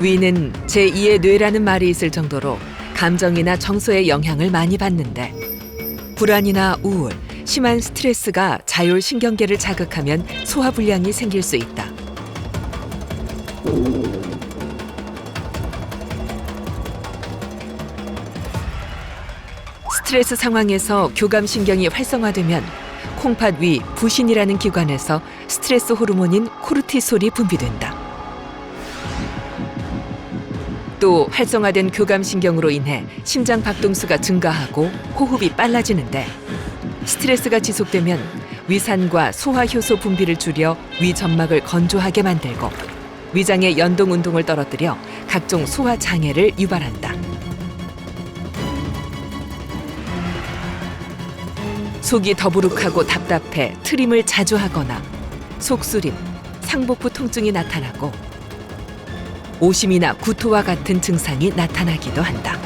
위는 제2의 뇌라는 말이 있을 정도로 감정이나 정서의 영향을 많이 받는데 불안이나 우울, 심한 스트레스가 자율 신경계를 자극하면 소화불량이 생길 수 있다. 스트레스 상황에서 교감신경이 활성화되면 콩팥 위 부신이라는 기관에서 스트레스 호르몬인 코르티솔이 분비된다. 또 활성화된 교감신경으로 인해 심장 박동수가 증가하고 호흡이 빨라지는데 스트레스가 지속되면 위산과 소화효소 분비를 줄여 위 점막을 건조하게 만들고 위장의 연동 운동을 떨어뜨려 각종 소화 장애를 유발한다. 속이 더부룩하고 답답해 트림을 자주 하거나 속쓰림, 상복부 통증이 나타나고 오심이나 구토와 같은 증상이 나타나기도 한다.